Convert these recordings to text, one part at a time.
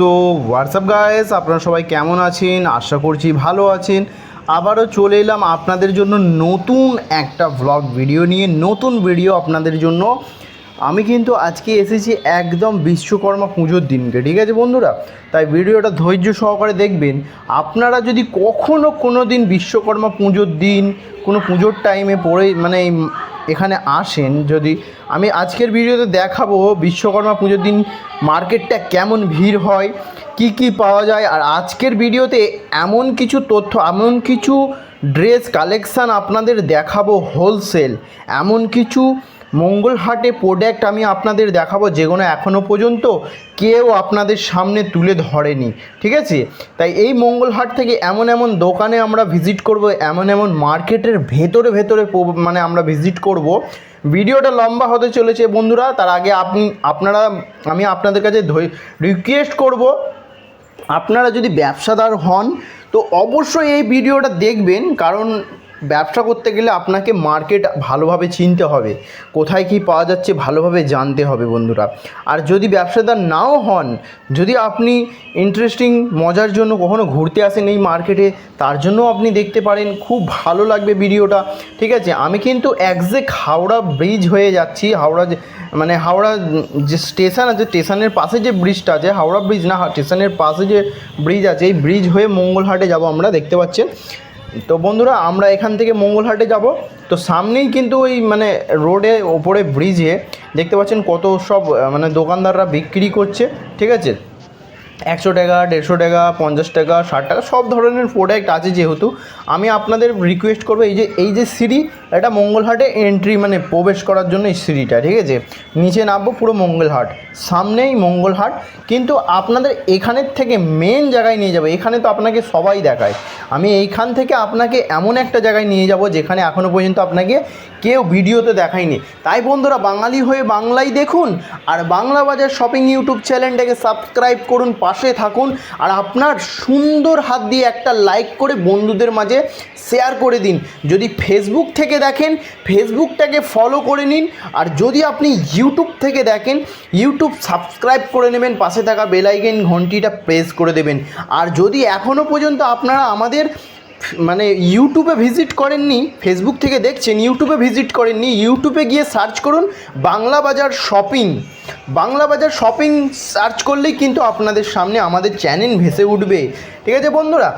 So WhatsApp guys আপনারা সবাই কেমন আছেন? আশা করছি ভালো আছেন। আবারও চলে এলাম আপনাদের জন্য নতুন একটা ভ্লগ ভিডিও নিয়ে, নতুন ভিডিও আপনাদের জন্য। আমি কিন্তু আজকে এসেছি একদম বিশ্বকর্মা পুজোর দিনকে, ঠিক আছে বন্ধুরা? তাই ভিডিওটা ধৈর্য সহকারে দেখবেন। আপনারা যদি কখনও কোনো দিন বিশ্বকর্মা পুজোর দিন, কোনো পুজোর টাইমে পড়ে মানে এখানে আসেন, যদি আমি আজকের ভিডিওতে দেখাবো বিশ্বকর্মা পুজোর দিন মার্কেটটা কেমন ভিড় হয়, কি কি পাওয়া যায়, আর আজকের ভিডিওতে এমন কিছু তথ্য, এমন কিছু ড্রেস কালেকশান আপনাদের দেখাবো হোলসেল এমন কিছু মঙ্গলহাটে প্রোডাক্ট আমি আপনাদের দেখাবো যেগুলো এখনও পর্যন্ত কেউ আপনাদের সামনে তুলে ধরেনি, ঠিক আছে? তাই এই মঙ্গলহাট থেকে এমন এমন দোকানে আমরা ভিজিট করব, এমন এমন মার্কেটের ভেতরে ভেতরে মানে আমরা ভিজিট করব। ভিডিওটা লম্বা হতে চলেছে বন্ধুরা, তার আগে আপনি, আপনারা, আমি আপনাদের কাছে রিকোয়েস্ট করব, আপনারা যদি ব্যবসাদার হন, তো অবশ্যই এই ভিডিওটা দেখবেন, কারণ ব্যবসা করতে গেলে আপনাকে মার্কেট ভালোভাবে চিনতে হবে। কোথায় কি পাওয়া যাচ্ছে ভালোভাবে জানতে হবে বন্ধুরা। আর যদি ব্যবসাদার নাও হন, যদি আপনি ইন্টারেস্টিং মজার জন্য কখনো ঘুরতে আসেন এই মার্কেটে তার জন্য আপনি দেখতে পারেন। খুব ভালো লাগবে ভিডিওটা, ঠিক আছে? আমি কিন্তু একজ্যাক্ট হাওড়া ব্রিজ হয়ে যাচ্ছি। হাওড়া মানে হাওড়া যে স্টেশন আছে স্টেশনের পাশে যে ব্রিজটা আছে, হাওড়া ব্রিজ না স্টেশনের পাশে যে ব্রিজ আছে, এই ব্রিজ হয়ে মঙ্গলহাটে যাব আমরা, দেখতে পাচ্ছেন? তো বন্ধুরা, আমরা এখান থেকে মঙ্গলহাটে যাব। তো সামনেই কিন্তু ওই মানে রোডে ওপরে ব্রিজে দেখতে পাচ্ছেন কত সব মানে দোকানদাররা বিক্রি করছে, ঠিক আছে? একশো টাকা, দেড়শো টাকা, পঞ্চাশ টাকা, ষাট টাকা, সব ধরনের প্রোডাক্ট আছে যেহেতু। আমি আপনাদের রিকোয়েস্ট করব, এই যে এই যে সিঁড়ি, এটা মঙ্গলহাটে এন্ট্রি মানে প্রবেশ করার জন্য এই সিঁড়িটা, ঠিক আছে? নিচে নামবো পুরো মঙ্গলহাট, সামনেই মঙ্গলহাট, কিন্তু আপনাদের এখানের থেকে মেন জায়গায় নিয়ে যাবে, এখানে তো আপনাকে সবাই দেখায়। আমি এইখান থেকে আপনাকে এমন একটা জায়গায় নিয়ে যাব যেখানে এখনও পর্যন্ত আপনাকে কেউ ভিডিওতে দেখায়নি। তাই বন্ধুরা, বাঙালি হয়ে বাংলাই দেখুন আর বাংলা বাজার শপিং ইউটিউব চ্যানেলটাকে সাবস্ক্রাইব করুন, পাশে থাকুন আর আপনার সুন্দর হাত দিয়ে একটা লাইক করে বন্ধুদের মাঝে শেয়ার করে দিন। যদি ফেসবুক থেকে দেখেন ফেসবুকটাকে ফলো করে নিন আর যদি আপনি ইউটিউব থেকে দেখেন ইউটিউব সাবস্ক্রাইব করে নেবেন, পাশে থাকা বেলাইকেন ঘন্টিটা প্রেস করে দেবেন। আর যদি এখনও পর্যন্ত আপনারা আমাদের মানে ইউটিউবে ভিজিট করেননি ফেসবুক থেকে দেখছেন ইউটিউবে ভিজিট করেননি ইউটিউবে গিয়ে সার্চ করুন বাংলা বাজার শপিং বাংলা বাজার শপিং সার্চ করলেই কিন্তু আপনাদের সামনে আমাদের চ্যানেল ভেসে উঠবে। ঠিক আছে বন্ধুরা,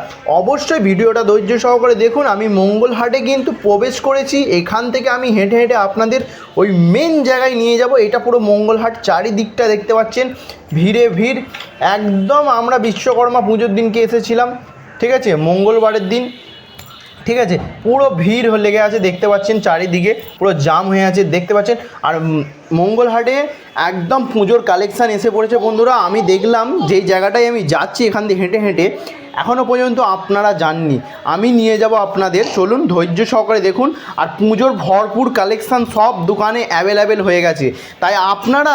অবশ্যই ভিডিওটা ধৈর্য সহকারে দেখুন। আমি মঙ্গলহাটে কিন্তু প্রবেশ করেছি, এখান থেকে আমি হেঁটে হেঁটে আপনাদের ওই মেন জায়গায় নিয়ে যাব। এটা পুরো মঙ্গলহাট চারিদিকটা দেখতে পাচ্ছেন। ভিড়ে ভিড়, একদম আমরা বিশ্বকর্মা পুজোর দিনকে এসেছিলাম। ঠিক আছে? মঙ্গলবারের দিন, ঠিক আছে? পুরো ভিড় লেগে আছে, দেখতে পাচ্ছেন চারিদিকে, পুরো জাম হয়ে আছে, দেখতে পাচ্ছেন? আর মঙ্গলহাটে একদম পুজোর কালেকশান এসে পড়েছে বন্ধুরা। আমি দেখলাম যেই জায়গাটায় আমি যাচ্ছি, এখান দিয়ে হেঁটে হেঁটে। এখনও পর্যন্ত আপনারা যাননি। আমি নিয়ে যাব আপনাদের। চলুন, ধৈর্য সহকারে দেখুন। আর পুজোর ভরপুর কালেকশান সব দোকানে অ্যাভেলেবেল হয়ে গেছে। তাই আপনারা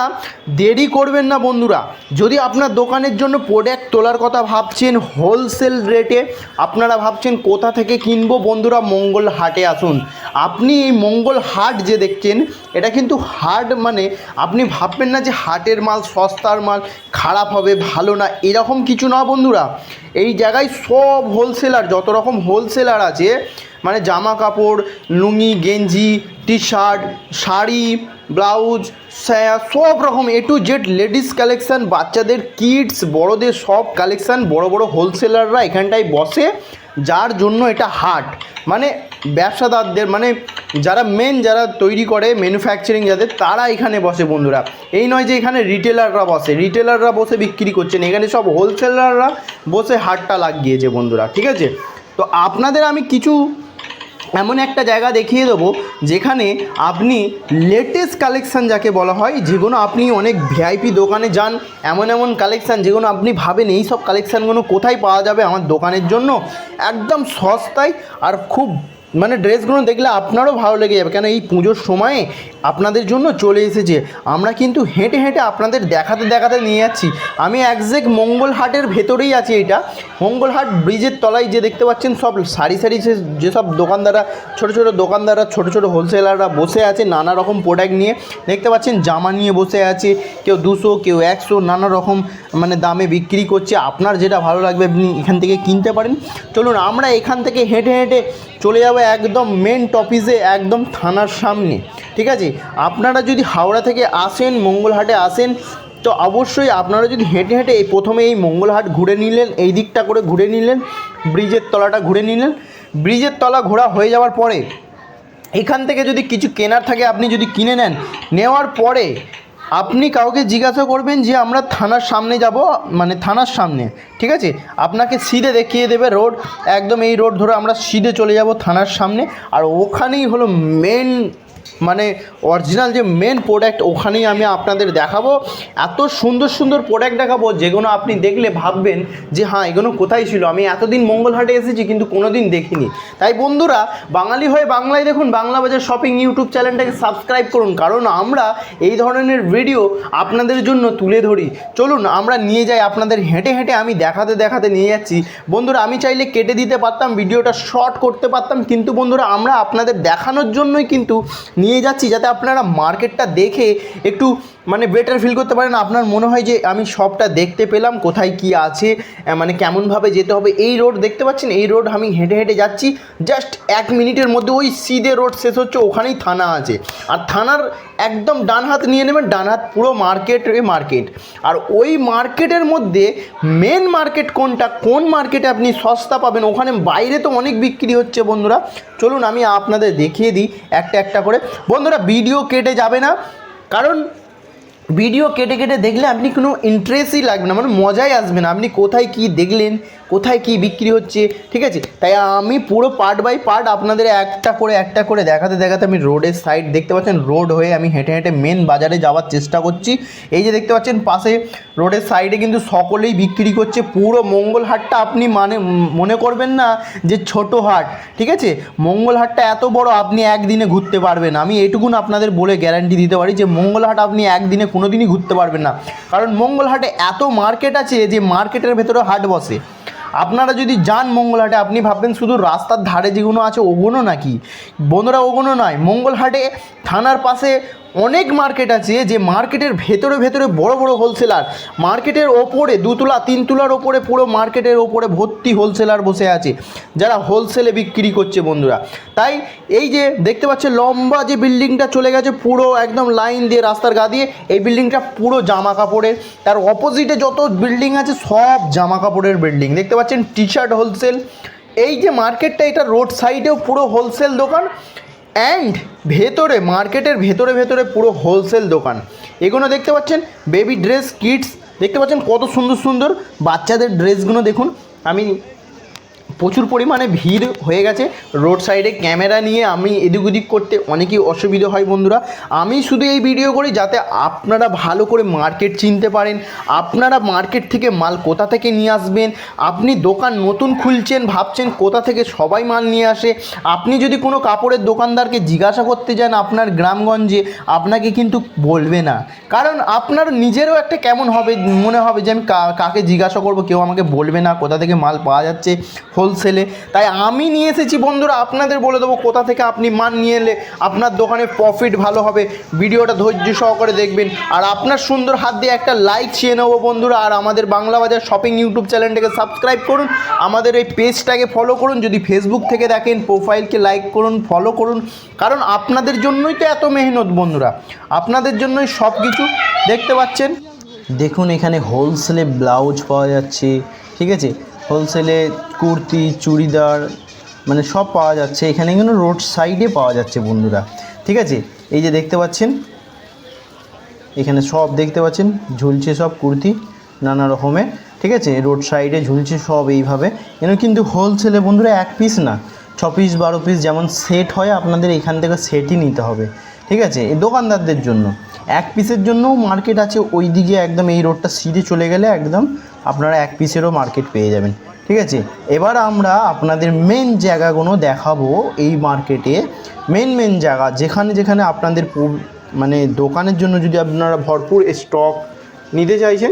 দেরি করবেন না বন্ধুরা। যদি আপনার দোকানের জন্য প্রোডাক্ট তোলার কথা ভাবছেন হোলসেল রেটে আপনারা ভাবছেন কোথা থেকে কিনবো বন্ধুরা মঙ্গল হাটে আসুন। আপনি এই মঙ্গল হাট যে দেখছেন, এটা কিন্তু হাট মানে আপনি ভাববেন না যে হাটের মাল, সস্তার মাল খারাপ হবে, ভালো না, এরকম কিছু না বন্ধুরা। এই জায়গায় সব হোলসেলার যত রকম হোলসেলার আছে মানে জামা কাপড়, লুঙ্গি, গেঞ্জি টি শার্ট শাড়ি, ব্লাউজ, স্যা, সব রকম A to Z ladies collection বাচ্চাদের কিডস বড়দের সব কালেকশান বড় বড় হোলসেলাররা এখানটায় বসে, যার জন্য এটা হাট। মানে ব্যবসাদারদের মানে যারা মেন যারা তৈরি করে ম্যানুফ্যাকচারিং যাদের, তারা এখানে বসে বন্ধুরা। এই নয় যে এখানে রিটেলাররা বসে রিটেলাররা বসে বিক্রি করছেন, এখানে সব হোলসেলাররা বসে হাটটা লাগিয়েছে বন্ধুরা, ঠিক আছে? তো আপনাদের আমি কিছু এমন একটা জায়গা দেখিয়ে দেবো, যেখানে আপনি লেটেস্ট কালেকশান যাকে বলা হয়, যেগুলো আপনি অনেক ভিআইপি দোকানে যান, এমন এমন কালেকশান যেগুলো আপনি ভাবেন এই সব কালেকশানগুলো কোথায় পাওয়া যাবে আমার দোকানের জন্য? একদম সস্তায় আর খুব মানে ড্রেসগুলো দেখলে আপনারও ভালো লেগে যাবে। কেন এই পুজোর সময়ে আপনাদের জন্য চলে এসেছে। আমরা কিন্তু হেঁটে হেঁটে আপনাদের দেখাতে দেখাতে নিয়ে যাচ্ছি। আমি একজ্যাক্ট মঙ্গলহাটের ভেতরেই আছি এটা। মঙ্গলহাট ব্রিজের তলায় যে দেখতে পাচ্ছেন সব সারি সারি যেসব দোকানদাররা, ছোট ছোট দোকানদাররা, ছোট ছোট হোলসেলাররা বসে আছে নানা রকম প্রোডাক্ট নিয়ে। দেখতে পাচ্ছেন জামা নিয়ে বসে আছে। কেউ দুশো, কেউ একশো, নানা রকম মানে দামে বিক্রি করছে, আপনার যেটা ভালো লাগবে আপনি এখান থেকে কিনতে পারেন। চলুন, আমরা এখান থেকে হেঁটে হেঁটে চলে যাব একদম মেন টপিসে একদম থানার সামনে। ঠিক আছে? আপনারা যদি হাওড়া থেকে আসেন, মঙ্গলহাটে আসেন, তো অবশ্যই আপনারা যদি হেঁটে হেঁটে এই প্রথমে এই মঙ্গলহাট ঘুরে নিলেন, এই দিকটা করে ঘুরে নিলেন, ব্রিজের তলাটা ঘুরে নিলেন। ব্রিজের তলা ঘোরা হয়ে যাওয়ার পরে, এখান থেকে যদি কিছু কেনার থাকে, আপনি যদি কিনে নেন, নেওয়ার পরে আপনি কাউকে জিজ্ঞাসা করবেন যে আমরা থানার সামনে যাব মানে থানার সামনে, ঠিক আছে? আপনাকে সিধে দেখিয়ে দেবে রোড, একদম এই রোড ধরে আমরা সিধে চলে যাব থানার সামনে, আর ওখানেই হলো মেন মানে অরিজিনাল যে মেন প্রোডাক্ট ওখানেই আমি আপনাদের দেখাবো। এত সুন্দর সুন্দর প্রোডাক্ট দেখাবো, যেগুলো আপনি দেখলে ভাববেন যে হ্যাঁ এগুলো কোথায় ছিল? আমি এতদিন মঙ্গলহাটে এসেছি কিন্তু কোনো দিন দেখিনি। তাই বন্ধুরা, বাঙালি হয়ে বাংলায় দেখুন, বাংলা বাজার শপিং ইউটিউব চ্যানেলটাকে সাবস্ক্রাইব করুন, কারণ আমরা এই ধরনের ভিডিও আপনাদের জন্য তুলে ধরি। চলুন, আমরা নিয়ে যাই আপনাদের হেঁটে হেঁটে, আমি দেখাতে দেখাতে নিয়ে যাচ্ছি। বন্ধুরা, আমি চাইলে কেটে দিতে পারতাম, ভিডিওটা শর্ট করতে পারতাম, কিন্তু বন্ধুরা, আমরা আপনাদের দেখানোর জন্যই কিন্তু নিয়ে যাচ্ছি যাতে আপনারা মার্কেটটা দেখে একটু মানে বেটার ফিল করতে পারেন। আপনার মনে হয় যে আমি সবটা দেখতে পেলাম, কোথায় কি আছে মানে কেমনভাবে যেতে হবে। এই রোড দেখতে পাচ্ছেন? এই রোড আমি হেঁটে হেঁটে যাচ্ছি। জাস্ট এক মিনিটের মধ্যে ওই সিধে রোড শেষ হচ্ছে, ওখানেই থানা আছে। আর থানার একদম ডান হাত নিয়ে নেবেন, ডান হাত পুরো মার্কেট মার্কেট আর ওই মার্কেটের মধ্যে মেন মার্কেট কোনটা, কোন মার্কেটে আপনি সস্তা পাবেন? ওখানে বাইরে তো অনেক বিক্রি হচ্ছে বন্ধুরা। চলুন আমি আপনাদের দেখিয়ে দিই, একটা একটা করে। বন্ধুরা ভিডিও কেটে যাবে না। কারণ ভিডিও কেটে কেটে দেখলে আপনি কোনো ইন্টারেস্টই লাগবে না মানে মজাই আসবে না। আপনি কোথায় কি দেখলেন কোথায় কি বিক্রি হচ্ছে, ঠিক আছে? তাই আমি পুরো পার্ট বাই পার্ট আপনাদের একটা করে একটা করে দেখাতে দেখাতে আমি রোডের সাইড দেখতে পাচ্ছেন রোড হয়ে আমি হেঁটে হেঁটে মেন বাজারে যাওয়ার চেষ্টা করছি। এই যে দেখতে পাচ্ছেন পাশে রোডের সাইডে কিন্তু সকলেই বিক্রি করছে। পুরো মঙ্গল হাটটা আপনি মানে মনে করবেন না যে ছোট হাট, ঠিক আছে? মঙ্গল হাটটা এত বড়, আপনি একদিনে ঘুরতে পারবেন। আমি এইটুকুন আপনাদের বলে গ্যারান্টি দিতে পারি যে মঙ্গল হাট আপনি একদিনে কোনো দিনই ঘুরতে পারবেন না। কারণ মঙ্গল হাটে এত মার্কেট আছে যে মার্কেটের ভেতরে হাট বসে। আপনারা যদি যান মঙ্গলহাটে, আপনি ভাববেন শুধু রাস্তার ধারে যেগুলো আছে ওগুলো নাকি? বন্ধুরা, ওগুলো নয়, মঙ্গলহাটে থানার পাশে অনেক মার্কেট আছে যে মার্কেটের ভেতরে ভেতরে বড় বড় হোলসেলার। মার্কেটের ওপরে দুতলা তিন তুলার ওপরে পুরো মার্কেটের ওপরে ভর্তি হোলসেলার বসে আছে। যারা হোলসেলে বিক্রি করছে বন্ধুরা। তাই এই যে দেখতে পাচ্ছে, লম্বা যে বিল্ডিংটা চলে গেছে পুরো একদম লাইন দিয়ে রাস্তার গা দিয়ে, এই বিল্ডিংটা পুরো জামা কাপড়ের। তার অপোজিটে যত বিল্ডিং আছে, সব জামা কাপড়ের বিল্ডিং। দেখতে পাচ্ছেন টি শার্ট হোলসেল। এই যে মার্কেটটা, এটা রোড সাইডেও পুরো হোলসেল দোকান। অ্যান্ড ভেতরে, মার্কেটের ভেতরে ভেতরে পুরো হোলসেল দোকান। এগুলো দেখতে পাচ্ছেন? বেবি ড্রেস কিডস দেখতে পাচ্ছেন কত সুন্দর সুন্দর বাচ্চাদের ড্রেসগুলো দেখুন। আমি প্রচুর পরিমাণে ভিড় হয়ে গেছে। রোড সাইডে ক্যামেরা নিয়ে আমি এদিক ওদিক করতে অনেকই অসুবিধা হয় বন্ধুরা। আমি শুধু এই ভিডিও করি যাতে আপনারা ভালো করে মার্কেট চিনতে পারেন। আপনারা মার্কেট থেকে মাল কোথা থেকে নিয়ে আসবেন? আপনি দোকান নতুন খুলছেন, ভাবছেন কোথা থেকে সবাই মাল নিয়ে আসে? আপনি যদি কোনো কাপড়ের দোকানদারকে জিজ্ঞাসা করতে যান আপনার গ্রামগঞ্জে, আপনাকে কিন্তু বলবে না। কারণ আপনার নিজেরও একটা কেমন হবে, মনে হবে যে আমি কাকে জিজ্ঞাসা করব? কেউ আমাকে বলবে না কোথা থেকে মাল পাওয়া যাচ্ছে। হোলসেলে তাই আমি নিয়ে এসেছি বন্ধুরা, আপনাদের বলে দেবো কোথা থেকে আপনি মান নিয়ে এলে আপনার দোকানে প্রফিট ভালো হবে। ভিডিওটা ধৈর্য সহকারে দেখবেন। আর আপনার সুন্দর হাত দিয়ে একটা লাইক চেয়ে নেব বন্ধুরা। আর আমাদের বাংলা বাজার শপিং ইউটিউব চ্যানেলটাকে সাবস্ক্রাইব করুন। আমাদের এই পেজটাকে ফলো করুন। যদি ফেসবুক থেকে দেখেন প্রোফাইলকে লাইক করুন ফলো করুন। কারণ আপনাদের জন্যই তো এত মেহনত বন্ধুরা। আপনাদের জন্যই সব কিছু দেখতে পাচ্ছেন? দেখুন এখানে হোলসেলে ব্লাউজ পাওয়া যাচ্ছে। ঠিক আছে? হোলসেলে কুর্তি, চুড়িদার মানে সব পাওয়া যাচ্ছে। এখানে কিন্তু রোড সাইডে পাওয়া যাচ্ছে বন্ধুরা। ঠিক আছে? এই যে দেখতে পাচ্ছেন? এখানে সব দেখতে পাচ্ছেন? ঝুলছে সব কুর্তি নানা রকমের ঠিক আছে? রোড সাইডে ঝুলছে সব এইভাবে। এখানে কিন্তু হোলসেলে বন্ধুরা এক পিস না। ছ পিস বারো পিস যেমন সেট হয়, আপনাদের এখান থেকে সেটই নিতে হবে। ঠিক আছে? এই দোকানদারদের জন্য। এক পিসের জন্যও মার্কেট আছে। ওই দিকে একদম এই রোডটা সিধে চলে গেলে একদম আপনারা এক পিসেরও মার্কেট পেয়ে যাবেন। ঠিক আছে? এবার আমরা আপনাদের মেন জায়গাগুলো দেখাবো এই মার্কেটে মেন মেন জায়গা, যেখানে যেখানে আপনাদের মানে দোকানের জন্য যদি আপনারা ভরপুর স্টক নিতে চাইছেন,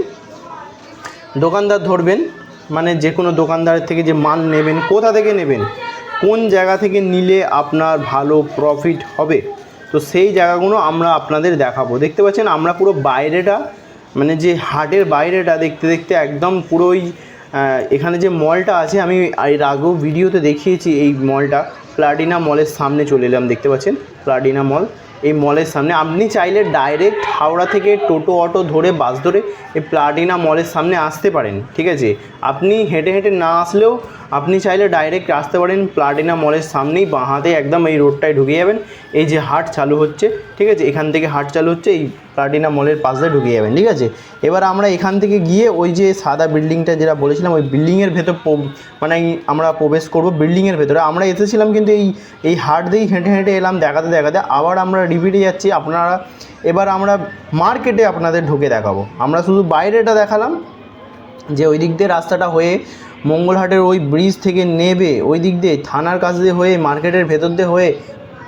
দোকানদার ধরবেন মানে যে কোনো দোকানদারের থেকে যে মাল নেবেন, কোথা থেকে নেবেন, কোন জায়গা থেকে নিলে আপনার ভালো প্রফিট হবে, তো সেই জায়গাগুলো আমরা আপনাদের দেখাবো। দেখতে পাচ্ছেন, আমরা পুরো বাইরেটা মানে যে হাটের বাইরেটা দেখতে দেখতে একদম পুরোই এখানে যে মলটা আছে, আমি এর আগেও ভিডিওতে দেখিয়েছি এই মলটা। প্লাটিনা মলের সামনে চলে এলাম, দেখতে পাচ্ছেন? Platina mall. এই মলের সামনে, আপনি চাইলে ডাইরেক্ট হাওড়া থেকে টোটো, অটো ধরে, বাস ধরে এই প্লাটিনা মলের সামনে আসতে পারেন, ঠিক আছে? আপনি হেঁটে হেঁটে না আসলেও আপনি চাইলে ডাইরেক্ট আসতে পারেন প্লাটিনা মলের সামনেই, বাঁ হাতে একদম এই রোডটায় ঢুকে যাবেন। এই যে হাট চালু হচ্ছে, ঠিক আছে? এখান থেকে হাট চালু হচ্ছে, এই প্লাটিনা মলের পাশ দিয়ে ঢুকে যাবেন, ঠিক আছে? এবার আমরা এখান থেকে গিয়ে ওই যে সাদা বিল্ডিংটা যেটা বলেছিলাম, ওই বিল্ডিংয়ের ভেতর মানে আমরা প্রবেশ করব বিল্ডিংয়ের ভেতরে। আমরা এসেছিলাম কিন্তু এই এই হাট দিয়েই হেঁটে হেঁটে এলাম দেখাতে দেখাতে। আবার আমরা রিপিটে যাচ্ছি, আপনারা, এবার আমরা মার্কেটে আপনাদের ঢুকে দেখাবো। আমরা শুধু বাইরেটা দেখালাম যে ওই দিক দিয়ে রাস্তাটা হয়ে মঙ্গলহাটের ওই ব্রিজ থেকে নেবে, ওই দিক দিয়ে থানার কাছ দিয়ে হয়ে মার্কেটের ভেতর দিয়ে হয়ে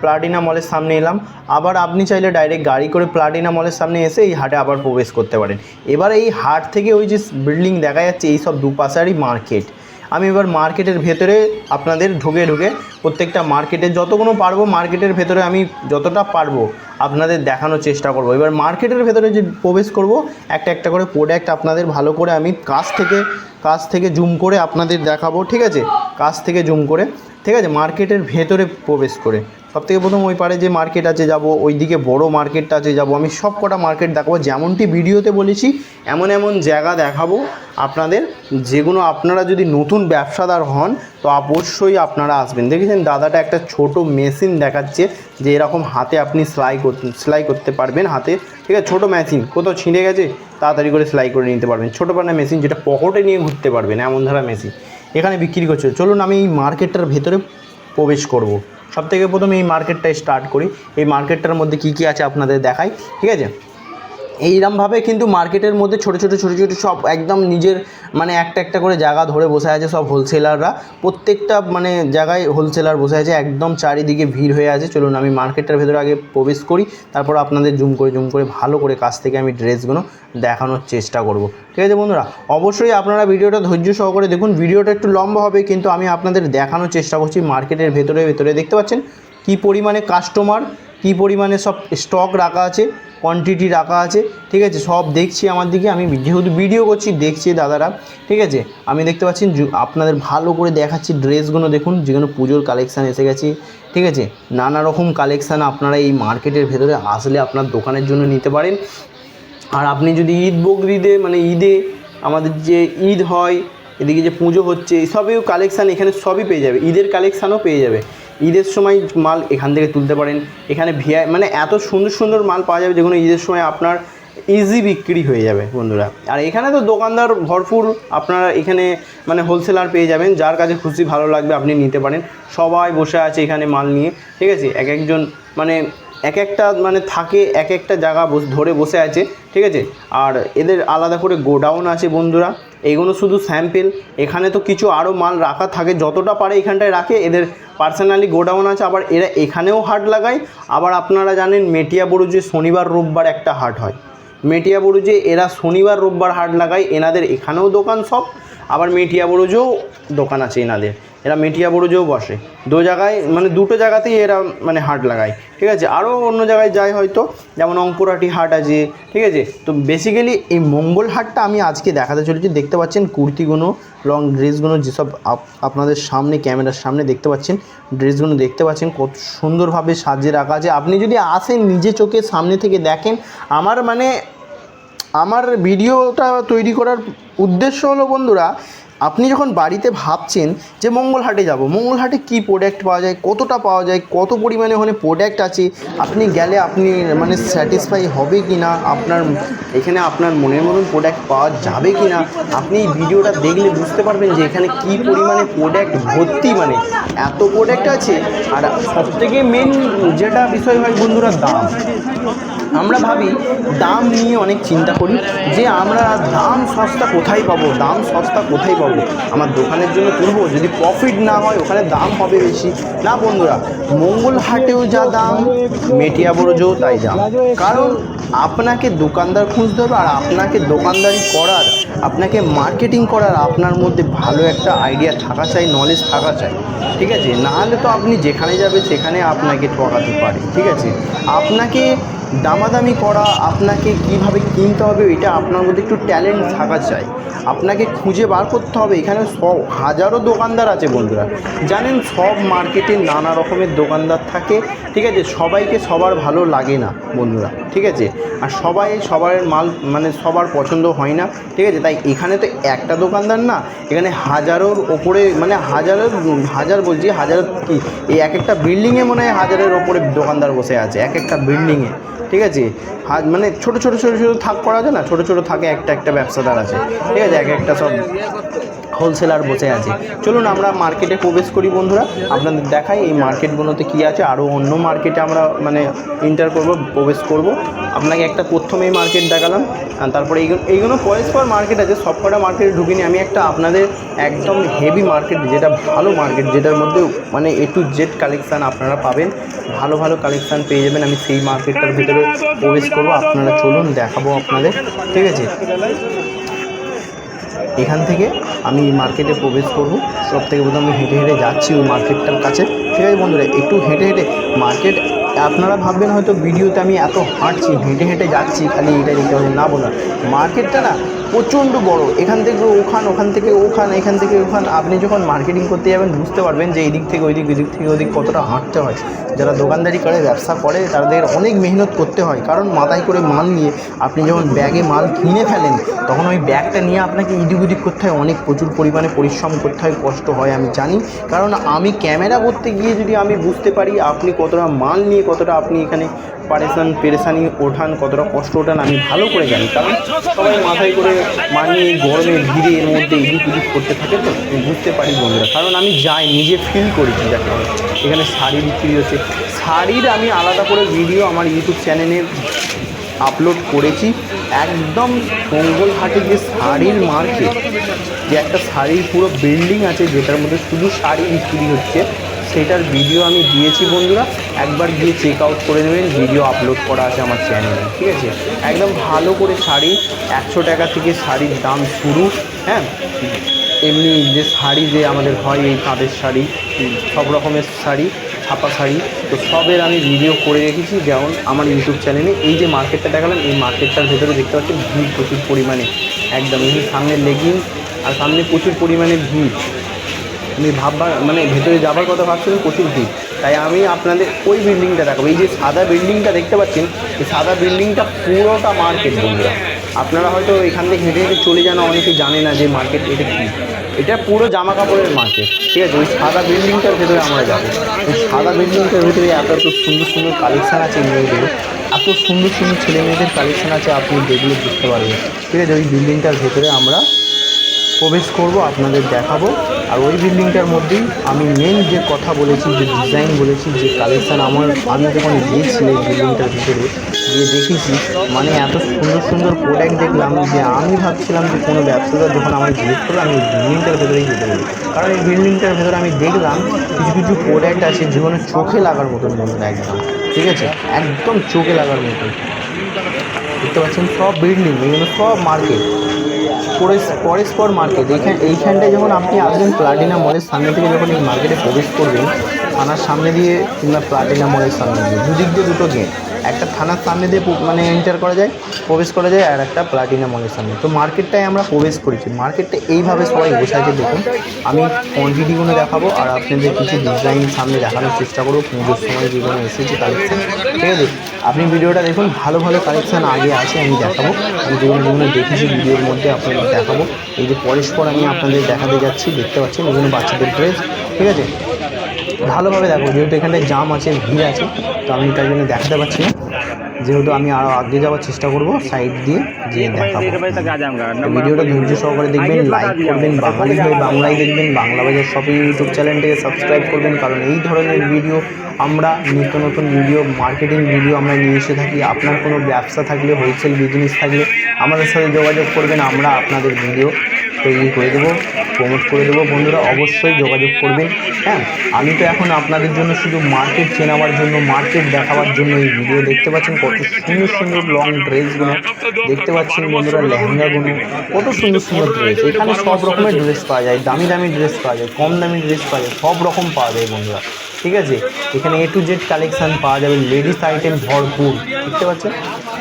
প্লাটিনা মলের সামনে এলাম। আবার আপনি চাইলে ডাইরেক্ট গাড়ি করে প্লাটিনা মলের সামনে এসে এই হাটে আবার প্রবেশ করতে পারেন। এবার এই হাট থেকে ওই যে বিল্ডিং দেখা যাচ্ছে, এই সব দুপাশারই মার্কেট আমি এবার মার্কেটের ভেতরে আপনাদের ঢুকে ঢুকে প্রত্যেকটা মার্কেটে যতগুলো পারব, মার্কেটের ভেতরে আমি যতটা পারব আপনাদের দেখানোর চেষ্টা করব। এবার মার্কেটের ভেতরে যে প্রবেশ করব, একটা একটা করে প্রোডাক্ট আপনাদের ভালো করে আমি কাছ থেকে কাছ থেকে জুম করে আপনাদের দেখাবো, ঠিক আছে? কাছ থেকে জুম করে, ঠিক আছে? মার্কেটের ভেতরে প্রবেশ করে। সব থেকে প্রথম ওই পারে যে মার্কেট আছে যাব, ওইদিকে বড়ো মার্কেটটা আছে যাব, আমি সব কটা মার্কেট দেখাবো। যেমনটি ভিডিওতে বলেছি, এমন এমন জায়গা দেখাবো আপনাদের, যেগুলো আপনারা যদি নতুন ব্যবসাদার হন, তো অবশ্যই আপনারা আসবেন। দেখেছেন দাদাটা একটা ছোট মেশিন দেখাচ্ছে, যে এরকম হাতে আপনি সেলাই করতে সেলাই করতে পারবেন হাতে। ঠিক আছে, ছোটো মেশিন কোথাও ছিঁড়ে গেছে, তাড়াতাড়ি করে সেলাই করে নিতে পারবেন। ছোটো পানা মেশিন যেটা পকেটে নিয়ে ঘুরতে পারবেন, এমন ধরা মেশিন এখানে বিক্রি করছে। চলুন আমি এই মার্কেটটার ভেতরে প্রবেশ করব। সব থেকে প্রথমে এই মার্কেটটা স্টার্ট করি। এই মার্কেটটার মধ্যে কি কি আছে আপনাদের দেখাই, ঠিক আছে? এইরমভাবে কিন্তু মার্কেটের মধ্যে ছোটো ছোটো ছোটো ছোটো সব একদম নিজের মানে একটা একটা করে জায়গা ধরে বসে আছে সব হোলসেলাররা প্রত্যেকটা মানে জায়গায় হোলসেলার বসে আছে, একদম চারিদিকে ভিড় হয়ে আছে। চলুন আমি মার্কেটটার ভেতরে আগে প্রবেশ করি, তারপর আপনাদের জুম করে জুম করে ভালো করে কাছ থেকে আমি ড্রেসগুলো দেখানোর চেষ্টা করব। ঠিক আছে বন্ধুরা, অবশ্যই আপনারা ভিডিওটা ধৈর্য সহকারে দেখুন। ভিডিওটা একটু লম্বা হবে, কিন্তু আমি আপনাদের দেখানোর চেষ্টা করছি মার্কেটের ভেতরে ভেতরে। দেখতে পাচ্ছেন কী পরিমাণে কাস্টমার কী পরিমাণে সব স্টক রাখা আছে কোয়ান্টিটি রাখা আছে, ঠিক আছে? সব দেখছি আমার দিকে। আমি যেহেতু ভিডিও করছি, দেখছি দাদারা, ঠিক আছে? আমি দেখতে পাচ্ছি আপনাদের ভালো করে দেখাচ্ছি ড্রেসগুলো দেখুন যেগুলো পুজোর কালেকশান এসে গেছে, ঠিক আছে? নানা রকম কালেকশান আপনারা এই মার্কেটের ভেতরে আসলে আপনার দোকানের জন্য নিতে পারেন। আর আপনি যদি ঈদ বকরিদে মানে ঈদে আমাদের যে ঈদ হয়, এদিকে যে পুজো হচ্ছে সবেও কালেকশান এখানে সবই পেয়ে যাবে। ঈদের কালেকশানও পেয়ে যাবে। ঈদের সময় মাল এখান থেকে তুলতে পারেন। এখানে ভিআই মানে এত সুন্দর সুন্দর মাল পাওয়া যাবে যেগুলো ঈদের সময় আপনার ইজি বিক্রি হয়ে যাবে বন্ধুরা। আর এখানে তো দোকানদার ভরপুর আপনারা এখানে মানে হোলসেলার পেয়ে যাবেন, যার কাছে খুশি ভালো লাগবে আপনি নিতে পারেন। সবাই বসে আছে এখানে মাল নিয়ে, ঠিক আছে? এক একজন মানে এক একটা মানে থাকে এক একটা জায়গা ধরে বসে আছে, ঠিক আছে? আর এদের আলাদা করে গোডাউন আছে বন্ধুরা। এগুলো শুধু স্যাম্পেল এখানে তো কিছু আরও মাল রাখা থাকে। যতটা পারে এখানটায় রাখে। এদের পার্সোনালি গোডাউন আছে। আবার এরা এখানেও হাট লাগায়। আবার আপনারা জানেন মেটিয়া যে শনিবার, রোববার একটা হাট হয়। মেটিয়া যে এরা শনিবার, রোববার হাট লাগায়। এনাদের এখানেও দোকান সব। আবার মেটিয়া বড়ুজেও দোকান আছে এনাদের। এরা মেটিয়া বড়ুজেও বসে। দু জায়গায় মানে দুটো জায়গাতেই এরা মানে হাট লাগায়। ঠিক আছে? আরও অন্য জায়গায় যায় হয়তো, যেমন অঙ্কুরাটি হাট আছে, ঠিক আছে? তো বেসিক্যালি এই মঙ্গল হাটটা আমি আজকে দেখাতে চলেছি। দেখতে পাচ্ছেন কুর্তিগুলো লং ড্রেসগুলো যেসব আপ- আপনাদের সামনে, ক্যামেরার সামনে দেখতে পাচ্ছেন ড্রেসগুলো দেখতে পাচ্ছেন, কত সুন্দরভাবে সাজিয়ে রাখা আছে। আপনি যদি আসেন নিজে চোখে সামনে থেকে দেখেন, আমার মানে আমার ভিডিওটা তৈরি করার উদ্দেশ্য হলো বন্ধুরা আপনি যখন বাড়িতে ভাবছেন যে মঙ্গলহাটে যাব, মঙ্গলহাটে কী প্রোডাক্ট পাওয়া যায়, কতটা পাওয়া যায়, কত পরিমাণে ওখানে প্রোডাক্ট আছে, আপনি গেলে আপনি মানে স্যাটিসফাই হবে কি না আপনার, এখানে আপনার মনের মতন প্রোডাক্ট পাওয়া যাবে কি না আপনি এই ভিডিওটা দেখলে বুঝতে পারবেন যে এখানে কী পরিমাণে প্রোডাক্ট ভর্তি মানে এত প্রোডাক্ট আছে, আর সবথেকে মেন যেটা বিষয় হয় বন্ধুরা দাম। আমরা ভাবি দাম নিয়ে অনেক চিন্তা করি যে আমরা দাম সস্তা কোথায় পাবো? দাম সস্তা কোথায় পাবো? আমার দোকানের জন্য তুলবো? যদি প্রফিট না হয়, ওখানে দাম হবে বেশি। না বন্ধুরা মঙ্গল হাটেও যা দাম মেটিয়া বড়জেও তাই দাম। কারণ আপনাকে দোকানদার খুঁজতে হবে আর আপনাকে দোকানদারি করার, আপনাকে মার্কেটিং করার আপনার মধ্যে ভালো একটা আইডিয়া থাকা চাই নলেজ থাকা চাই। ঠিক আছে? নাহলে তো আপনি যেখানে যাবে সেখানে আপনাকে ঠকাতে পারে। ঠিক আছে? আপনাকে দামাদামি করা, আপনাকে কীভাবে কিনতে হবে, এটা আপনার মধ্যে একটু ট্যালেন্ট থাকা চাই। আপনাকে খুঁজে বার করতে হবে, এখানে সব হাজারো দোকানদার আছে বন্ধুরা। জানেন, সব মার্কেটে নানা রকমের দোকানদার থাকে, ঠিক আছে? সবাইকে সবার ভালো লাগে না বন্ধুরা, ঠিক আছে? আর সবাই সবার মাল মানে সবার পছন্দ হয় না, ঠিক আছে? তাই এখানে তো একটা দোকানদার না, এখানে হাজারোর ওপরে মানে হাজারের, হাজার বলছি, হাজার কি? এই এক একটা বিল্ডিংয়ে মনে হয় হাজারের ওপরে দোকানদার বসে আছে, এক একটা বিল্ডিংয়ে ঠিক আছে? হাত মানে ছোটো ছোটো ছোটো ছোটো থাক করা যায় না? ছোটো ছোটো থাকে একটা একটা ব্যবসাদার আছে। ঠিক আছে? এক একটা সব হোলসেলার বসে আছে। চলুন আমরা মার্কেটে প্রবেশ করি বন্ধুরা। আপনাদের দেখাই এই মার্কেটগুলোতে কী আছে। আরও অন্য মার্কেটে আমরা মানে ইন্টার করব, প্রবেশ করব। আপনাকে একটা প্রথমেই মার্কেট দেখালাম। তারপরে এইগুলো এইগুলো পরস্পর মার্কেট আছে। সব কটা মার্কেটে ঢুকিনি। আমি একটা আপনাদের একদম হেভি মার্কেট যেটা ভালো মার্কেট যেটার মধ্যে মানে এ টু জেড কালেকশান আপনারা পাবেন। ভালো ভালো কালেকশান পেয়ে যাবেন। আমি সেই মার্কেটটার ভিতরে প্রবেশ করব। আপনারা চলুন দেখাবো আপনাদের। ঠিক আছে? এখান থেকে আমি মার্কেটে প্রবেশ করব। সব থেকে প্রথম আমি হেঁটে হেঁটে যাচ্ছি ওই মার্কেটটার কাছে। ঠিক আছে বন্ধুরা, একটু হেঁটে হেঁটে মার্কেট আপনারা ভাববেন হয়তো ভিডিওতে আমি এত হাঁটছি, হেঁটে হেঁটে যাচ্ছি, খালি এটা দেখতে পাচ্ছি না বলুন মার্কেটটা না প্রচণ্ড বড়। এখান থেকে ওখান ওখান থেকে ওখান, এখান থেকে ওখান। আপনি যখন মার্কেটিং করতে যাবেন, বুঝতে পারবেন যে এদিক থেকে ওইদিক ওইদিক থেকে ওদিক কতটা হাঁটতে হয়। যারা দোকানদারি করে, ব্যবসা করে, তাদের অনেক মেহনত করতে হয়। কারণ মাথায় করে মাল নিয়ে আপনি যখন ব্যাগে মাল কিনে ফেলেন, তখন ওই ব্যাগটা নিয়ে আপনাকে ইদিক উদিক করতে হয়, অনেক প্রচুর পরিমাণে পরিশ্রম করতে হয়, কষ্ট হয়, আমি জানি। কারণ আমি ক্যামেরা করতে গিয়ে যদি আমি বুঝতে পারি আপনি কতটা মাল নিয়ে কতটা আপনি এখানে পারেশান, পেরেশানি ওঠান, কতটা কষ্ট ওঠান, আমি ভালো করে জানি। কারণ সবাই মাথায় করে মানিয়ে গরমে ভিড়ে এর মধ্যে ইদিক উদিক করতে থাকে তো বুঝতে পারি বন্ধুরা। কারণ আমি যাই, নিজে ফিল করেছি যাকে এখানে শাড়ি বিক্রি হচ্ছে শাড়ির আমি আলাদা করে ভিডিও আমার ইউটিউব চ্যানেলে আপলোড করেছি। একদম মঙ্গলহাটে যে শাড়ির মার্কেট যে একটা শাড়ির পুরো বিল্ডিং আছে, যেটার মধ্যে শুধু শাড়ি বিক্রি হচ্ছে, সেটার ভিডিও আমি দিয়েছি বন্ধুরা। একবার গিয়ে চেক আউট করে নেবেন ভিডিও আপলোড করা আছে আমার চ্যানেলে ঠিক আছে? একদম ভালো করে শাড়ি, একশো টাকা থেকে শাড়ির দাম শুরু হ্যাঁ? এমনি যে শাড়ি যে আমাদের হয় এই তাঁতের শাড়ি, সব রকমের শাড়ি। ছাপা শাড়ি। তো সবের আমি ভিডিও করে রেখেছি। যেমন আমার ইউটিউব চ্যানেলে এই যে মার্কেটটা দেখালাম, এই মার্কেটটার ভেতরে দেখতে পাচ্ছি ভিড় প্রচুর পরিমাণে। একদম, এই সামনে লেগিং আর সামনে প্রচুর পরিমাণে ভিড়। আমি ভাববার মানে ভেতরে যাবার কথা ভাবছিলাম, প্রচুর ভিড়। তাই আমি আপনাদের ওই বিল্ডিংটা দেখাবো। এই যে সাদা বিল্ডিংটা দেখতে পাচ্ছেন, এই সাদা বিল্ডিংটা পুরোটা মার্কেট বন্ধুরা। আপনারা হয়তো এখান থেকে হেঁটে হেঁটে চলে যান, অনেকে জানে না যে মার্কেট এটা কী। এটা পুরো জামা কাপড়ের মার্কেট ঠিক আছে? ওই সাদা বিল্ডিংটার ভেতরে আমরা যাব। ওই সাদা বিল্ডিংটার ভেতরে এত এত সুন্দর সুন্দর কালেকশান আছে মেয়েদের। এত সুন্দর সুন্দর ছেলে মেয়েদের কালেকশান আছে আপনি যেগুলো বুঝতে পারবেন। ঠিক আছে? ওই বিল্ডিংটার ভেতরে আমরা প্রবেশ করব, আপনাদের দেখাবো। আর ওই বিল্ডিংটার মধ্যেই আমি মেন যে কথা বলেছি, যে ডিজাইন বলেছি, যে কালেকশান আমার, আমি যখন গিয়েছি এই বিল্ডিংটার ভিতরে, গিয়ে দেখেছি মানে এত সুন্দর সুন্দর প্রোডাক্ট দেখলাম, যে আমি ভাবছিলাম যে কোনো ব্যবসাদার যখন আমার জিজ্ঞেস করল, আমি বিল্ডিংটার ভেতরেই যেতে বলি কারণ এই বিল্ডিংটার ভেতরে আমি দেখলাম, কিছু কিছু প্রোডাক্ট আছে যেগুলো চোখে লাগার মতন বন্ধুরা একদম, ঠিক আছে? একদম চোখে লাগার মতন। দেখতে পাচ্ছেন? সব বিল্ডিং এগুলো সব মার্কেট পরস্পর মার্কেট এইখান, এইখানটায় যখন আপনি আসবেন প্লাটিনা মলের সামনে থেকে যখন এই মার্কেটে প্রবেশ করবেন, থানার সামনে দিয়ে কিংবা প্লাটিনা মলের সামনে দিয়ে, দুদিক দিয়ে দুটো গেট একটা থানার সামনে দিয়ে মানে এন্টার করা যায় প্রবেশ করা যায় আর একটা প্লাটিনা মলের সামনে। তো মার্কেটটায় আমরা প্রবেশ করেছি। মার্কেটটা এইভাবে সবাই বসাইছে দেখুন। আমি কোয়ান্টিটিগুলো দেখাবো আর আপনাদের কিছু ডিজাইন সামনে দেখানোর চেষ্টা করব। পুজোর সময় যেগুলো এসেছে কালেকশান ঠিক আছে? আপনি ভিডিওটা দেখুন, ভালো ভালো কালেকশান আগে আছে, আমি দেখাবো। আমি যেগুলো যেগুলো দেখেছি ভিডিওর মধ্যে আপনাদের দেখাবো। এই যে পরস্পর আমি আপনাদের দেখাতে যাচ্ছি, দেখতে পাচ্ছেন এগুলো বাচ্চাদের ড্রেস ঠিক আছে? ভালোভাবে দেখো, যেহেতু এখানে জাম আছে, ভিড় আছে, তো আমি তাই জন্য দেখাতে পারছি না। যেহেতু আমি আরও আগে যাওয়ার চেষ্টা করব সাইড দিয়ে যে দেখাবো। ভিডিওটা ধৈর্য সহকারে দেখবেন লাইক করবেন বাঙালি হয়ে বাংলায় দেখবেন বাংলা বাজার শপিং ইউটিউব চ্যানেলটিকে সাবস্ক্রাইব করবেন কারণ এই ধরনের ভিডিও আমরা নিত্য নতুন ভিডিও মার্কেটিং ভিডিও আমরা নিয়ে এসে থাকি। আপনার কোনো ব্যবসা থাকলে হোলসেল বিজনেস থাকলে আমাদের সাথে যোগাযোগ করবেন আমরা আপনাদের ভিডিও তৈরি করে দেবো প্রমোট করে দেবো। বন্ধুরা অবশ্যই যোগাযোগ করবেন হ্যাঁ? আমি তো এখন আপনাদের জন্য শুধু মার্কেট চেনাবার জন্য মার্কেট দেখাবার জন্য এই ভিডিও দেখতে পাচ্ছেন কত সুন্দর সুন্দর লং ড্রেসগুলো দেখতে পাচ্ছেন বন্ধুরা লেহেঙ্গাগুলো কত সুন্দর সুন্দর ড্রেস এখানে সব রকমের ড্রেস পাওয়া যায়, দামি দামি ড্রেস পাওয়া যায়, কম দামি ড্রেস পাওয়া যায়, সব রকম পাওয়া যায় বন্ধুরা। ঠিক আছে? এখানে এ টু জেড কালেকশান পাওয়া যাবে লেডিস আইটেম ভরপুর। দেখতে পাচ্ছেন?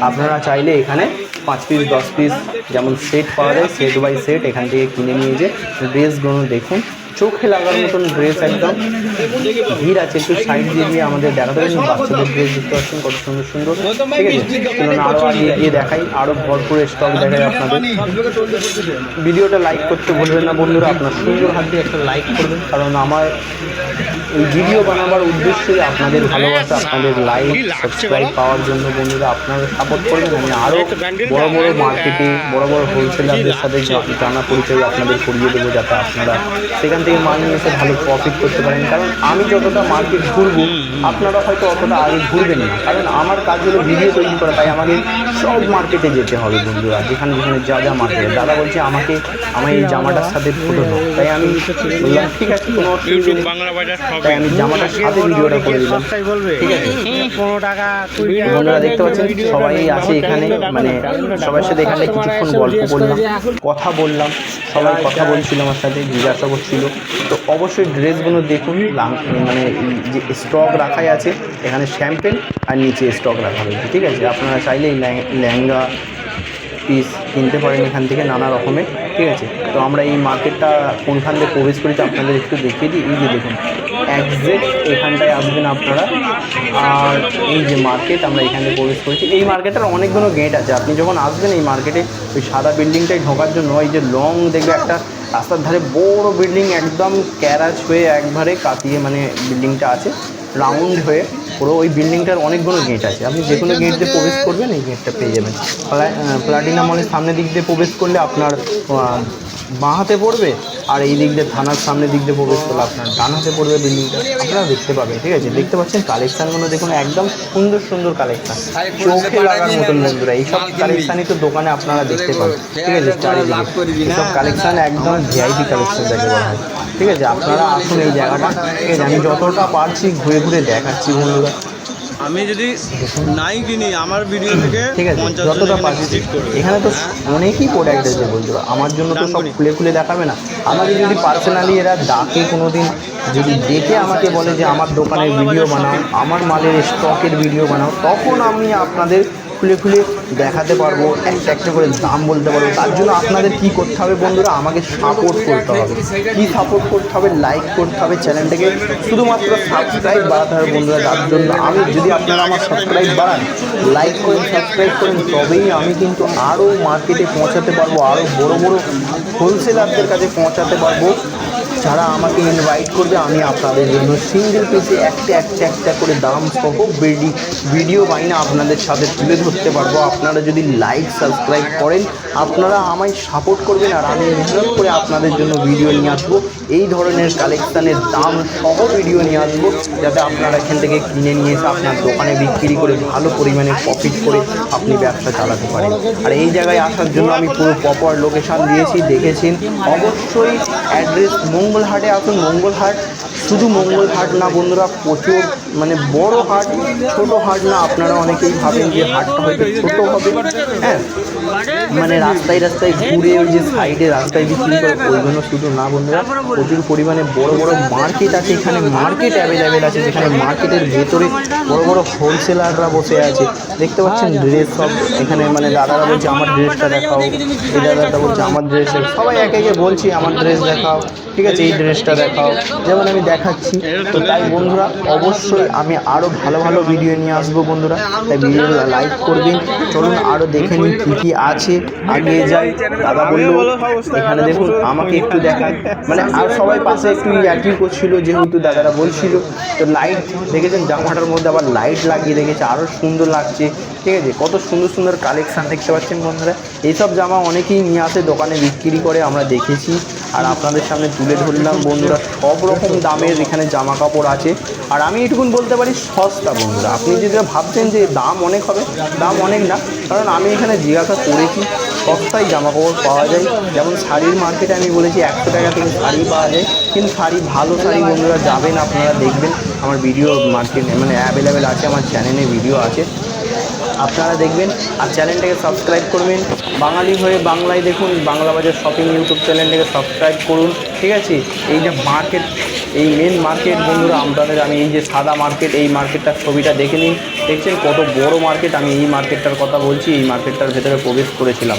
আপনারা চাইলে এখানে পাঁচ পিস দশ পিস যেমন সেট পাওয়া যায় সেট বাই সেট এখান থেকে কিনে নিয়ে যে ড্রেসগুলো দেখুন। চোখে লাগার মতন ড্রেস একদম। ভিড় আছে, একটু সাইড দিয়ে গিয়ে আমাদের দেখাতে পারেন বাচ্চাদের ড্রেস দেখতে পাচ্ছেন কত সুন্দর সুন্দর। ঠিক আছে? কেননা আরও আগে গিয়ে দেখাই। আরও ভরপুর স্টক দেখাই আপনাদের। ভিডিওটা লাইক করতে ভুলবেন না বন্ধুরা। আপনার সুন্দর হাত দিয়ে একটা লাইক করবেন। কারণ আমার এই ভিডিও বানাবার উদ্দেশ্যই আপনাদের ভালোবাসা আপনাদের লাইক সাবস্ক্রাইব পাওয়ার জন্য বন্ধুরা আপনারা সাপোর্ট করবেন। আমি আরও বড় বড় মার্কেটে বড় বড় হোলসেলারদের সাথে জানা পরিচয় আপনাদের করিয়ে দেবো যাতে আপনারা সেখান থেকে মাল নিয়ে এসে ভালো প্রফিট করতে পারেন। কারণ আমি যতটা মার্কেট ঘুরবো আপনারা হয়তো অতটা আগে ঘুরবেন না। কারণ আমার কাজ হলো ভিডিও তৈরি করা তাই আমাকে সব মার্কেটে যেতে হবে বন্ধুরা যেখানে যেখানে যা যা মার্কেটে দাদা বলছে আমাকে আমার এই জামাটার সাথে ফটো দাও। তাই আমি বললাম ঠিক আছে কোনো অসুবিধা তাই আমি জামাটার সাথে ভিডিওটা করে দিলাম। ঠিক আছে। পনেরো টাকা বন্ধুরা দেখতে পাচ্ছেন সবাই আছে এখানে মানে সবার সাথে এখানে কিছুক্ষণ গল্প করলাম কথা বললাম সবাই কথা বলছিল আমার সাথে জিজ্ঞাসা করছিল। তো অবশ্যই ড্রেসগুলো দেখুন মানে যে স্টক রাখাই আছে এখানে শ্যাম্পেন আর নিচে স্টক রাখা হয়েছে ঠিক আছে? আপনারা চাইলে এই লেহেঙ্গা পিস কিনতে পারেন এখান থেকে নানা রকমের ঠিক আছে? তো আমরা এই মার্কেটটা কোনখান দিয়ে প্রবেশ করেছি আপনাদের একটু দেখিয়ে দিই এই যে দেখুন। একজ্যাক্ট এখানটায় আসবেন আপনারা। আর এই যে মার্কেট আমরা এখানে প্রবেশ করেছি, এই মার্কেটের অনেকগুলো গেট আছে। আপনি যখন আসবেন এই মার্কেটে ওই সাদা বিল্ডিংটায় ঢোকার জন্য ওই যে লং দেখবে একটা রাস্তার ধারে বড় বিল্ডিং একদম ক্যারাজ হয়ে একবারে কাটিয়ে মানে বিল্ডিংটা আছে রাউন্ড হয়ে পুরো ওই বিল্ডিংটার অনেকগুলো গেট আছে। আপনি যে কোনো গেট দিয়ে প্রবেশ করবেন, এই গেটটা পেয়ে যাবেন। প্লাটিনা মলের সামনের দিক দিয়ে প্রবেশ করলে আপনার বাঁ হাতে পড়বে আর এই দিক দিয়ে থানার সামনের দিক দিয়ে প্রবেশ করলে আপনার ডান হাতে পড়বে বিল্ডিংটা। আপনারা দেখতে পাবেন ঠিক আছে? দেখতে পাচ্ছেন কালেকশানগুলো দেখুন একদম সুন্দর সুন্দর কালেকশান। চোখে লাগার মতন বন্ধুরা এইসব কালেকশানই তো দোকানে আপনারা দেখতে পাবেন ঠিক আছে? চারিদিকে। এইসব কালেকশান একদম ভিআইপি কালেকশান দেখে বলা হয় ঠিক আছে? আপনারা আসুন এই জায়গাটা ঠিক আছে? আমি যতটা পারছি ঘুরে ঘুরে দেখাচ্ছি বন্ধুরা। আমি যদি নাই কিনি আমার ভিডিও থেকে ঠিক আছে যতটা পারছি। এখানে তো অনেকই প্রোডাক্ট আছে বন্ধুরা আমার জন্য তো সব খুলে খুলে দেখাবে না। আমাকে যদি পার্সোনালি এরা ডাকে কোনো দিন যদি ডেকে আমাকে বলে যে আমার দোকানের ভিডিও বানাও আমার মালের স্টকের ভিডিও বানাও তখন আমি আপনাদের খুলে খুলে দেখাতে পারব, একটা একটা করে দাম বলতে পারব। তার জন্য আপনাদের কি করতে হবে বন্ধুরা, আমাকে সাপোর্ট করতে হবে। কি সাপোর্ট করতে হবে লাইক করতে হবে চ্যানেলটাকে শুধুমাত্র সাবস্ক্রাইব বাড়াতে হবে বন্ধুরা, তার জন্য আমি যদি আপনারা আমার সাবস্ক্রাইব বাড়ান লাইক করেন সাবস্ক্রাইব করেন, তবেই আমি কিন্তু আরও মার্কেটে পৌঁছাতে পারব আরও বড় বড় হোলসেলারদের কাছে পৌঁছাতে পারব। যারা আমাকে ইনভাইট করবে, আমি আপনাদের জন্য সিঙ্গেল পিসে একটা একটা একটা করে দাম সহ ভিডি ভিডিও বাইনা আপনাদের সাথে তুলে ধরতে পারব। আপনারা যদি লাইক সাবস্ক্রাইব করেন, আপনারা আমায় সাপোর্ট করবেন আর আমি মেহনত করে আপনাদের জন্য ভিডিও নিয়ে আসব। এই ধরনের কালেকশানের দাম সহ ভিডিও নিয়ে আসব, যাতে আপনারা এখান থেকে কিনে নিয়ে এসে আপনার দোকানে বিক্রি করে ভালো পরিমাণে প্রফিট করে আপনি ব্যবসা চালাতে পারেন। আর এই জায়গায় আসার জন্য আমি পুরো প্রপার লোকেশান দিয়েছি, দেখেছেন। অবশ্যই অ্যাড্রেস মঙ্গলহাটে আসুন মঙ্গলহাট। শুধু মঙ্গলহাট না বন্ধুরা, প্রচুর মানে বড় হাট, ছোট হাট না, আপনারা অনেকেই ভাবেন যে হাটটা হয়তো ছোট হবে। হ্যাঁ মানে রাস্তায় রাস্তায় ঘুরে ওই যে সাইডে রাস্তায় বিক্রি করে, ওই জন্য শুধু না বন্ধুরা, প্রচুর পরিমাণে বড় বড় মার্কেট আছে, এখানে মার্কেট অ্যাভেলেবেল আছে, যেখানে মার্কেটের ভেতরে বড় বড় হোলসেলাররা বসে আছে। দেখতে পাচ্ছেন ড্রেস সব, এখানে মানে দাদারা বলছে, আমার ড্রেসটা দেখাও। এই দাদাটা বলছে, আমার ড্রেস সবাই একে একে বলছি, আমার ড্রেস দেখাও। ঠিক আছে এই ড্রেসটা দেখাও। যেমন আমি দেখাচ্ছি, তো তাই বন্ধুরা অবশ্যই আমি আরও ভালো ভালো ভিডিও নিয়ে আসব বন্ধুরা। তাই ভিডিওটা লাইক করবেন। চলুন আরও দেখে নিন কী কী আছে। আগিয়ে যাই। দাদা বলল, এখানে দেখুন, আমাকে একটু দেখান। মানে আর সবাই পাশে একটু একই করছিল, যেহেতু দাদারা বলছিল। তো লাইট দেখেছেন, জামাটার মধ্যে আবার লাইট লাগিয়ে রেখেছে। আরও সুন্দর লাগছে। ঠিক আছে, কত সুন্দর সুন্দর কালেকশান দেখতে পাচ্ছেন বন্ধুরা। এইসব জামা অনেকেই নিয়ে আসে, দোকানে বিক্রি করে আমরা দেখেছি। আর আপনাদের সামনে তুলে ধরলাম, বন্ধুরা। সব রকম দামের এখানে জামা কাপড় আছে। আর আমি এটুকুন বলতে পারি, সস্তা বন্ধুরা। আপনি যদি ভাবছেন যে দাম অনেক হবে, দাম অনেক না। কারণ আমি এখানে জিজ্ঞাসা করেছি, সস্তায় জামা কাপড় পাওয়া যায়। যেমন শাড়ির মার্কেটে আমি বলেছি, একশো টাকা থেকে শাড়ি পাওয়া যায়। কিন্তু শাড়ি, ভালো শাড়ি বন্ধুরা যাবেন, আপনারা দেখবেন। আমার ভিডিও মার্কেট মানে অ্যাভেলেবেল আছে, আমার চ্যানেলে ভিডিও আছে। আপনারা দেখবেন আর চ্যানেলটাকে সাবস্ক্রাইব করবেন। বাঙালি হয়ে বাংলায় দেখুন, বাংলা বাজার শপিং ইউটিউব চ্যানেলটাকে সাবস্ক্রাইব করুন, ঠিক আছে? এই যে মার্কেট এই মেন মার্কেট বন্ধুরা, আপনাদের আমি এই যে সাদা মার্কেট এই মার্কেটটার ছবিটা দেখে নিন। দেখছেন কত বড় মার্কেট আমি এই মার্কেটটার কথা বলছি, এই মার্কেটটার ভেতরে প্রবেশ করেছিলাম।